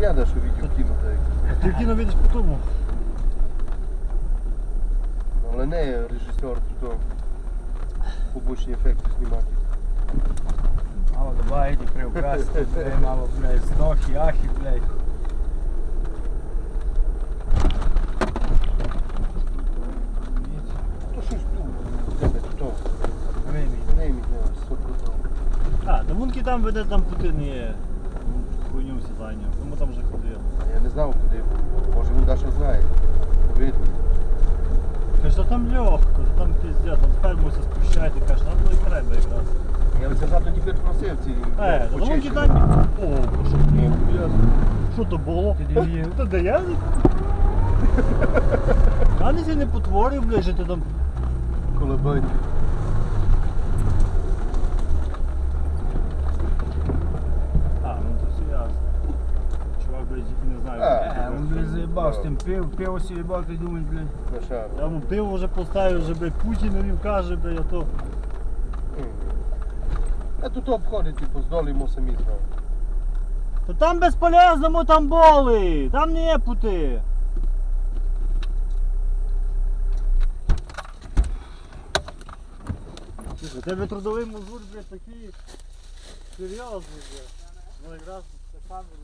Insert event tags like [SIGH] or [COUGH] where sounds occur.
Я на що відео кину, так. Ти кіно видиш по тому. Але не режисер, то побочні ефекти знімати. Мало добавити, приукрасити, [LAUGHS] блядь, мало, блядь, здохи, ахи, блядь. То щось тут, тебе не, сотку там. А, до Мунки там веде там пути не є. Всі зайняв. Тому там вже ходив. А Я не знав, куди. Може він Даша знає. Видно. Каже, що там легко, що там піздець, там ферму все спущайте, каже, нам було і треба якраз. Я оце завтра тепер просив ці Е, Мунки почищені. там. О, що ні, блядь. Що то було? [LAUGHS] Та де я? [LAUGHS] А не не потворив, блядь, що ти там. Колобань. А, ну то все ясно. Чувак, блядь, тільки не знаю. А. Е, він, блядь, заїбав з тим пив, пиво собі їбав, ти думаєш, блядь. Я йому пиво вже поставив, вже, блядь, Путінові каже, блядь, а то. А тут обходить, типу, здолімо самі знову. Та там безполезно, ми там були, там не є пути. Слухай, тебе трудовий мозгур, блядь, такий серйозний, блядь. Ну якраз це камеру.